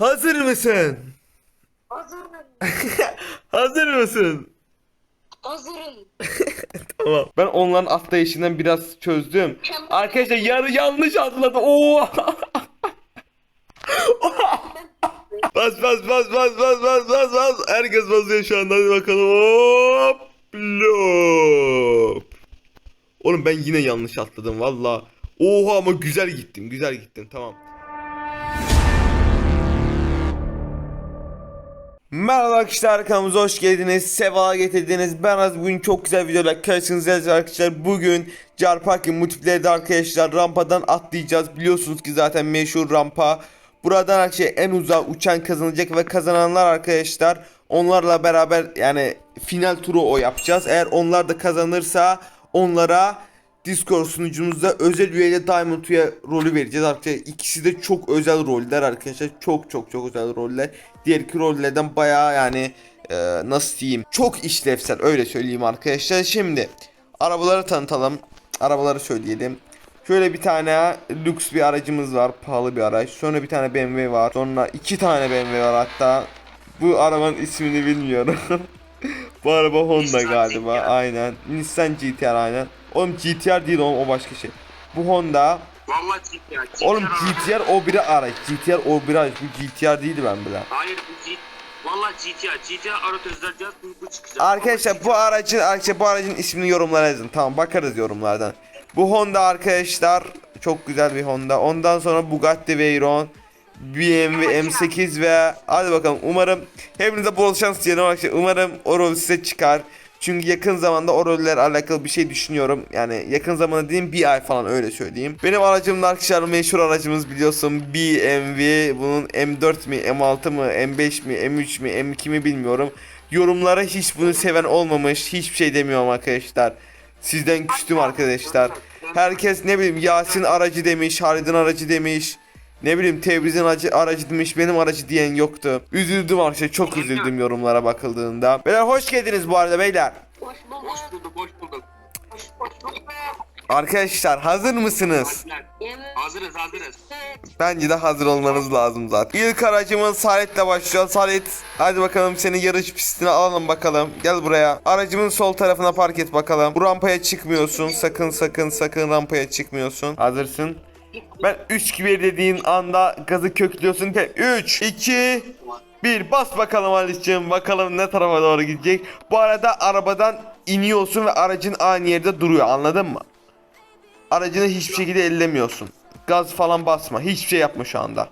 Hazır mısın? Hazırım. Hazır mısın? Hazırım. Tamam. Ben onların atlayışından biraz çözdüm. Arkadaşlar yarı yanlış atladı. Oo. bas bas bas bas bas bas bas bas. Herkes basıyor şu anda. Hadi bakalım. Hop. Lop. Oğlum ben yine yanlış atladım valla. Oha ama güzel gittin. Güzel gittin. Tamam. Merhaba arkadaşlar kanalımıza hoş geldiniz. Sefa getirdiniz. Ben az bugün çok güzel videolar karşınızdayız arkadaşlar. Bugün Carpark'ın multiplayer'de arkadaşlar rampadan atlayacağız. Biliyorsunuz ki zaten meşhur rampa. Buradan arkadaşlar en uzağa uçan kazanacak ve kazananlar arkadaşlar onlarla beraber yani final turu o yapacağız. Eğer onlar da kazanırsa onlara Discord sunucumuzda özel üyeyle Diamond üye rolü vereceğiz arkadaşlar. İkisi de çok özel roller arkadaşlar. Çok çok çok özel roller. Diğer iki rollerden bayağı yani e, nasıl diyeyim çok işlevsel öyle söyleyeyim arkadaşlar. Şimdi arabaları tanıtalım. Arabaları söyleyelim. Şöyle bir tane lüks bir aracımız var. Pahalı bir araç. Sonra bir tane BMW var. Sonra iki tane BMW var hatta. Bu arabanın ismini bilmiyorum. Bu araba Honda Nissan galiba. GTR. Aynen. Nissan GTR aynen. Oğlum GTR değil oğlum o başka şey. Bu Honda. Vallahi GTR. GTR Oğlum. GTR o biri araç. GTR o biri araç. Bu GTR değildi ben bile. Hayır bu G... Vallahi GTR. GTR Arot Özel Cihaz bu, bu çıkacak. Arkadaşlar bu aracın arkadaşlar bu aracın ismini yorumlara yazın. Tamam bakarız yorumlardan. Bu Honda arkadaşlar çok güzel bir Honda. Ondan sonra Bugatti Veyron, BMW M8 ve hadi bakalım umarım hepinize bol şans diyelim arkadaşlar. Umarım o rol size çıkar. Çünkü yakın zamanda o rollerle alakalı bir şey düşünüyorum. Yani yakın zamanda dediğim bir ay falan öyle söyleyeyim. Benim aracım da arkadaşlar meşhur aracımız biliyorsun BMW. Bunun M4 mi, M6 mı, M5 mi, M3 mi, M2 mi bilmiyorum. Yorumlara hiç bunu seven olmamış. Hiçbir şey demiyorum arkadaşlar. Sizden küstüm arkadaşlar. Herkes ne bileyim Yasin aracı demiş, Halid'in aracı demiş. Ne bileyim Tebriz'in aracı, aracı demiş, benim aracı diyen yoktu. Üzüldüm arkadaşlar, çok üzüldüm yorumlara bakıldığında. Beyler hoş geldiniz bu arada beyler. Hoş bulduk. Hoş bulduk, hoş bulduk. Hoş, hoş bulduk. Arkadaşlar hazır mısınız? Hazırız, hazırız. Bence de hazır olmanız lazım zaten. İlk aracımız Salet'le başlıyor. Salet hadi bakalım seni yarış pistine alalım bakalım. Gel buraya. Aracımın sol tarafına park et bakalım. Bu rampaya çıkmıyorsun. Sakın sakın sakın rampaya çıkmıyorsun. Hazırsın. Ben 3 gibi dediğin anda gazı köklüyorsun. 3, 2, 1 bas bakalım Halis'ciğim. Bakalım ne tarafa doğru gidecek. Bu arada arabadan iniyorsun ve aracın aynı yerde duruyor anladın mı? Aracını hiçbir şekilde ellemiyorsun. Gaz falan basma. Hiçbir şey yapma şu anda.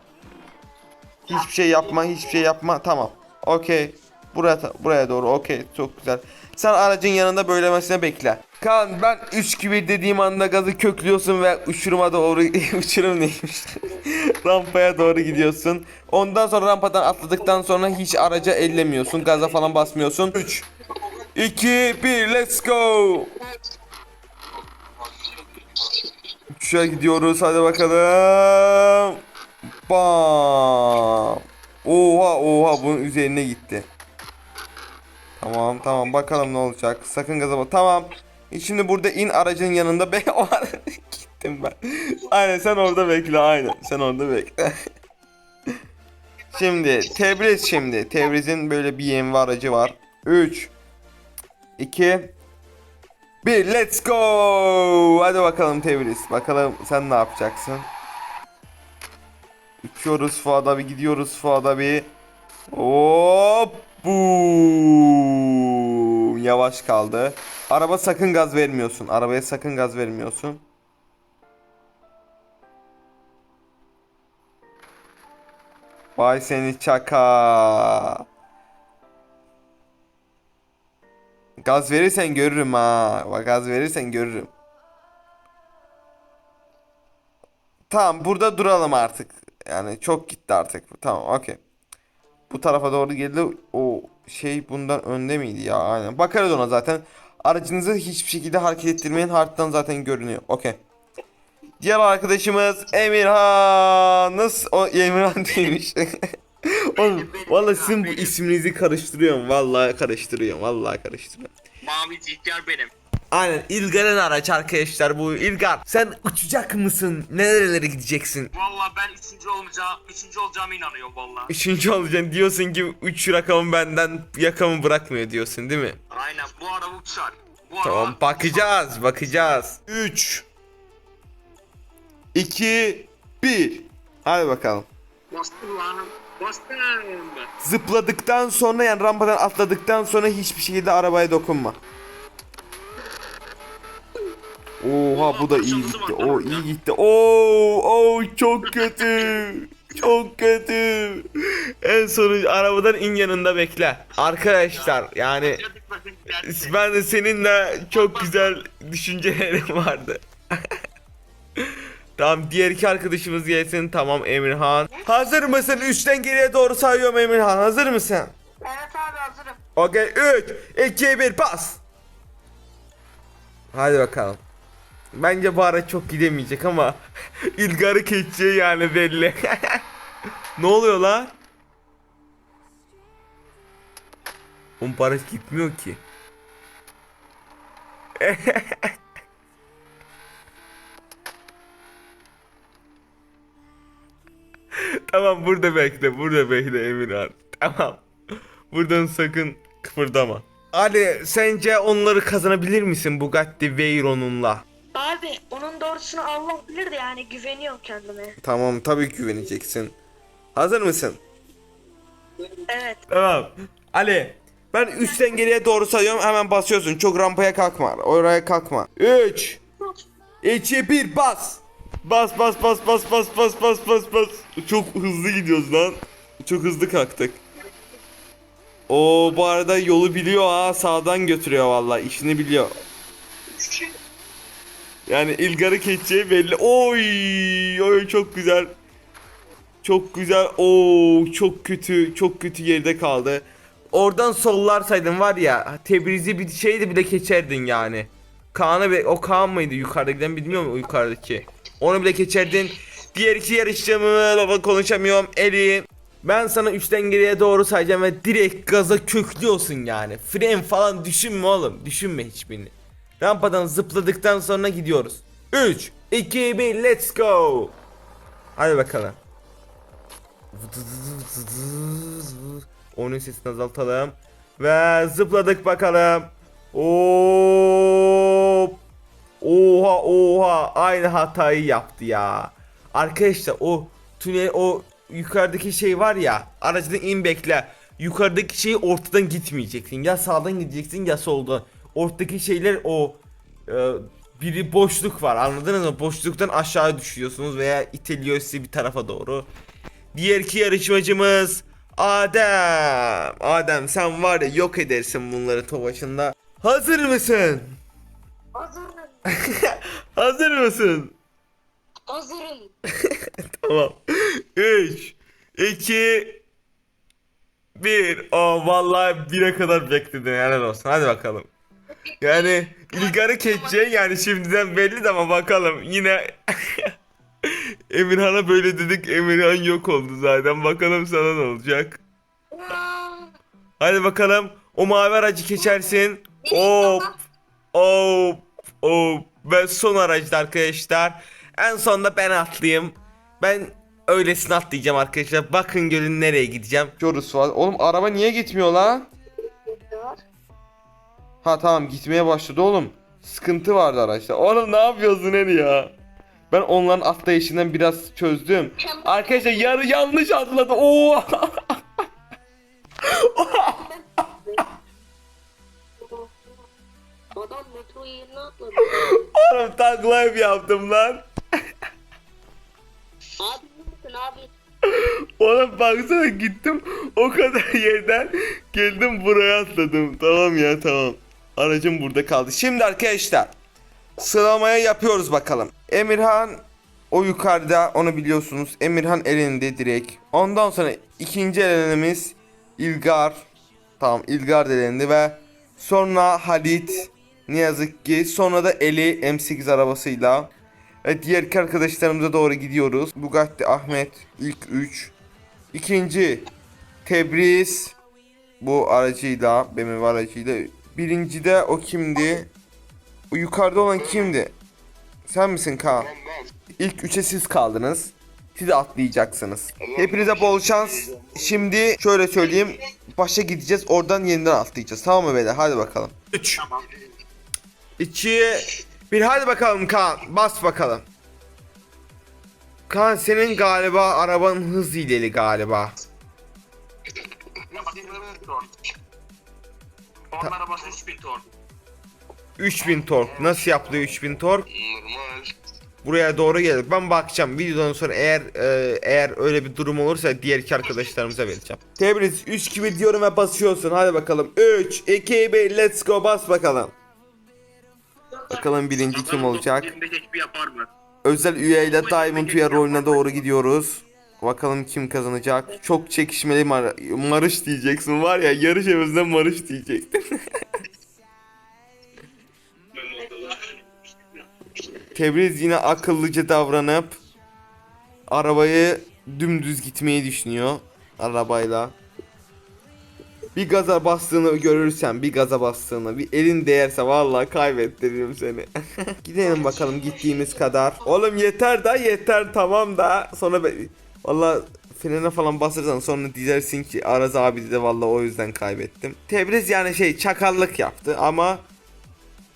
Hiçbir şey yapma, hiçbir şey yapma. Tamam. Okey. Buraya buraya doğru. Okey. Çok güzel. Sen aracın yanında böylemesine bekle. Kaan ben 3 gibi dediğim anda gazı köklüyorsun ve uçuruma doğru uçurum neymiş? Rampaya doğru gidiyorsun. Ondan sonra rampadan atladıktan sonra hiç araca ellemiyorsun. Gaza falan basmıyorsun. 3 2 1 let's go. Uçuşa gidiyoruz hadi bakalım. Bam. Oha oha bunun üzerine gitti. Tamam tamam bakalım ne olacak. Sakın gaza bas. Tamam. E Şimdi burada in aracın yanında be o gittim ben. Aynen sen orada bekle aynen. Sen orada bekle. şimdi Tebriz şimdi. Tebriz'in böyle bir BMW aracı var. 3 2 bir let's go. Hadi bakalım Tebriz. Bakalım sen ne yapacaksın? Uçuyoruz Fuat abi gidiyoruz Fuat abi. Hop. Boom. Yavaş kaldı. Araba sakın gaz vermiyorsun. Arabaya sakın gaz vermiyorsun. Vay seni çaka. Gaz verirsen görürüm ha. Bak gaz verirsen görürüm. Tamam burada duralım artık. Yani çok gitti artık. Tamam okey. Bu tarafa doğru geldi. O şey bundan önde miydi ya? Aynen. Bakarız ona zaten. Aracınızı hiçbir şekilde hareket ettirmeyin. Haritadan zaten görünüyor. Okey. Diğer arkadaşımız Emirhan. Nasıl? O Emirhan değilmiş. Oğlum vallahi sizin bu isminizi karıştırıyorum. Vallahi karıştırıyorum. Vallahi karıştırıyorum. Mavi GTR benim. Aynen İlgar'ın araç arkadaşlar bu İlgar. Sen uçacak mısın? Nerelere gideceksin? Valla ben üçüncü olacağım, üçüncü olacağıma inanıyorum valla. Üçüncü olacaksın diyorsun ki 3 rakamı benden yakamı bırakmıyor diyorsun değil mi? Aynen bu araba uçar. Bu Tamam araba... bakacağız bakacağız. 3 2 1 Hadi bakalım. Bastım lan. Bastım. Zıpladıktan sonra yani rampadan atladıktan sonra hiçbir şekilde arabaya dokunma. Oha bu da iyi gitti. O iyi gitti. Oo, oo çok kötü. Çok kötü. En sonucu arabadan in yanında bekle. Arkadaşlar yani ben de seninle çok güzel düşüncelerim vardı. tamam diğer iki arkadaşımız gelsin. Tamam Emirhan. Hazır mısın? Üçten geriye doğru sayıyorum Emirhan. Hazır mısın? Evet abi hazırım. Okey 3 2 1 pas. Hadi bakalım. Bence bu ara çok gidemeyecek ama İlgar'ı keçeceği yani belli. ne oluyor lan? Oğlum Barış gitmiyor ki. tamam burada bekle, burada bekle Emirhan. Tamam. Buradan sakın kıpırdama. Ali sence onları kazanabilir misin Bugatti Veyron'unla? Abi onun doğrusunu Allah bilir de yani güveniyorum kendime. Tamam tabii güveneceksin. Hazır mısın? Evet. Tamam. Ali ben 3'ten geriye doğru sayıyorum hemen basıyorsun. Çok rampaya kalkma. Oraya kalkma. 3 2 1 bas. Bas bas bas bas bas bas bas bas bas. Çok hızlı gidiyoruz lan. Çok hızlı kalktık. O bu arada yolu biliyor ha sağdan götürüyor vallahi işini biliyor. Yani İlgar'ı keçeceği belli. Oy, oy çok güzel. Çok güzel. Oo çok kötü. Çok kötü geride kaldı. Oradan sollarsaydın var ya Tebriz'i bir şeydi bile geçerdin yani. Kaan'ı be o Kaan mıydı yukarıda giden bilmiyorum o yukarıdaki. Onu bile geçerdin. Diğer iki yarışçımı baba konuşamıyorum. Eli. Ben sana üçten geriye doğru sayacağım ve direkt gaza köklüyorsun yani. Fren falan düşünme oğlum. Düşünme hiçbirini. Rampadan zıpladıktan sonra gidiyoruz. 3, 2, 1, let's go. Hadi bakalım. Onun sesini azaltalım. Ve zıpladık bakalım. Hop. Oha oha aynı hatayı yaptı ya. Arkadaşlar o tünel o yukarıdaki şey var ya aracdan in bekle. Yukarıdaki şey ortadan gitmeyeceksin. Ya sağdan gideceksin ya soldan. Ortadaki şeyler o e, biri boşluk var anladınız mı? Boşluktan aşağı düşüyorsunuz veya iteliyor sizi bir tarafa doğru. Diğer iki yarışmacımız Adem. Adem sen var ya yok edersin bunları tovaşında. Hazır mısın? Hazırım. Hazır mısın? Hazırım. Tamam. 3 2 1 O vallahi 1'e kadar bekledin helal olsun. Hadi bakalım. Yani İlgar'ı keçeceksin yani şimdiden belli de ama bakalım yine Emirhan'a böyle dedik Emirhan yok oldu zaten bakalım sana ne olacak. Hadi bakalım o mavi aracı geçersin. Hop hop hop ben son aracda arkadaşlar. En sonda ben atlayayım. Ben öylesine atlayacağım arkadaşlar. Bakın gölün nereye gideceğim. Jorus var. Oğlum araba niye gitmiyor la? Ha tamam gitmeye başladı oğlum. Sıkıntı vardı araçta. Oğlum ne yapıyorsun Eri ya? Ben onların atlayışından biraz çözdüm. Arkadaşlar yarı yanlış atladı. Oo. Adam metro yerine atladı. Oğlum life yaptım lan. abi mısın abi? Oğlum baksana gittim o kadar yerden geldim buraya atladım. Tamam ya tamam. Aracım burada kaldı. Şimdi arkadaşlar sıralamaya yapıyoruz bakalım. Emirhan o yukarıda onu biliyorsunuz. Emirhan elinde direkt. Ondan sonra ikinci elenimiz İlgar. Tamam İlgar elendi ve sonra Halit ne yazık ki sonra da Eli M8 arabasıyla ve diğer iki arkadaşlarımıza doğru gidiyoruz. Bugatti Ahmet ilk 3. İkinci Tebriz bu aracıyla BMW aracıyla. Birinci de o kimdi? O yukarıda olan kimdi? Sen misin Kaan? İlk üçe siz kaldınız. Siz atlayacaksınız. Hepinize bol şans. Şimdi şöyle söyleyeyim. Başa gideceğiz. Oradan yeniden atlayacağız. Tamam mı beyler? Hadi bakalım. 3 Tamam. 2 1 hadi bakalım Kaan. Bas bakalım. Kaan senin galiba arabanın hız hileli galiba. Onun arabası 3000 tork. 3000 tork. Nasıl yapılıyor 3000 tork? Normal. Buraya doğru geldik. Ben bakacağım. Videodan sonra eğer e, eğer öyle bir durum olursa diğer iki arkadaşlarımıza vereceğim. Tebriz 3 gibi diyorum ve basıyorsun. Hadi bakalım. 3 2 1 let's go bas bakalım. Bakalım birinci kim olacak? 25 HP yapar mı? Özel üyeyle Diamond Üye rolüne doğru gidiyoruz. Bakalım kim kazanacak. Çok çekişmeli mar marış diyeceksin var ya yarış evimizde marış diyecektin. Tebriz yine akıllıca davranıp arabayı dümdüz gitmeyi düşünüyor arabayla. Bir gaza bastığını görürsen, bir gaza bastığını, bir elin değerse vallahi kaybettiririm seni. Gidelim bakalım gittiğimiz kadar. Oğlum yeter da yeter tamam da sonra be... Vallahi frene falan basırsan sonra diyersin ki Araz abi de vallahi o yüzden kaybettim. Tebriz yani şey çakallık yaptı ama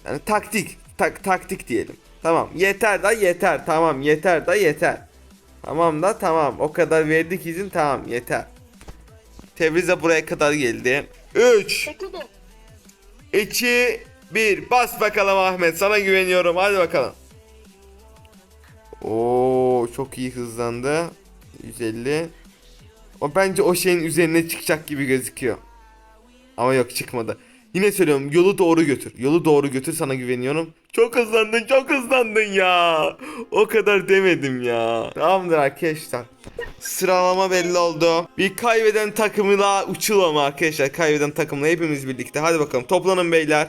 yani taktik tak, taktik diyelim. Tamam yeter da yeter tamam yeter da yeter. Tamam da tamam o kadar verdik izin tamam yeter. Tebriz de buraya kadar geldi. 3 Peki de 2 1 bas bakalım Ahmet sana güveniyorum hadi bakalım. Oo çok iyi hızlandı. 150. O bence o şeyin üzerine çıkacak gibi gözüküyor. Ama yok çıkmadı. Yine söylüyorum yolu doğru götür. Yolu doğru götür sana güveniyorum. Çok hızlandın çok hızlandın ya. O kadar demedim ya. Tamamdır arkadaşlar. Sıralama belli oldu. Bir kaybeden takımıyla uçulalım arkadaşlar. Kaybeden takımla hepimiz birlikte. Hadi bakalım toplanın beyler.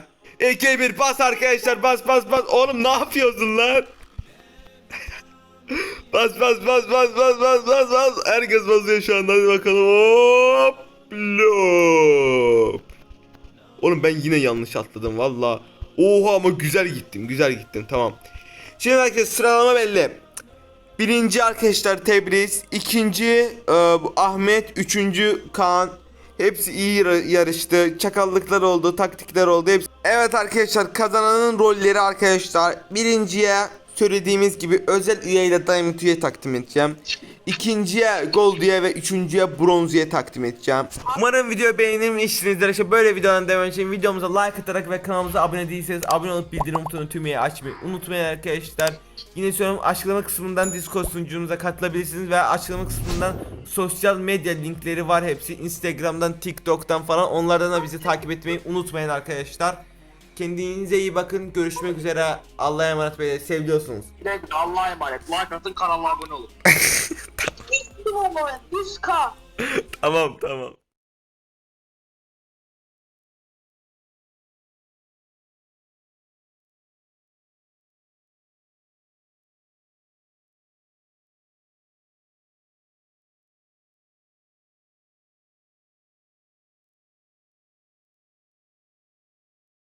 2 1 bas arkadaşlar bas bas bas. Oğlum ne yapıyorsun lan? Bas bas bas bas bas bas bas bas. Herkes basıyor şu anda hadi bakalım. Hop. Lop. Oğlum ben yine yanlış atladım valla. Oha ama güzel gittim güzel gittim tamam. Şimdi arkadaşlar sıralama belli. Birinci arkadaşlar Tebriz, ikinci e, Ahmet, üçüncü Kaan. Hepsi iyi yar- yarıştı. Çakallıklar oldu, taktikler oldu. Hepsi. Evet arkadaşlar kazananın rolleri arkadaşlar. Birinciye söylediğimiz gibi özel üyeyle Diamond üye takdim edeceğim. İkinciye Gold üye ve üçüncüye Bronz üye takdim edeceğim. Umarım video beğenmişsinizdir. İşte böyle videoların devam için videomuza like atarak ve kanalımıza abone değilseniz abone olup bildirim butonunu tümüye açmayı unutmayın arkadaşlar. Yine söylüyorum açıklama kısmından Discord sunucumuza katılabilirsiniz ve açıklama kısmından sosyal medya linkleri var hepsi. Instagram'dan, TikTok'tan falan onlardan da bizi takip etmeyi unutmayın arkadaşlar. Kendinize iyi bakın. Görüşmek üzere. Allah'a emanet beyler. Seviyorsunuz. Allah'a emanet. Like atın kanala abone olun. 100k. Tamam tamam.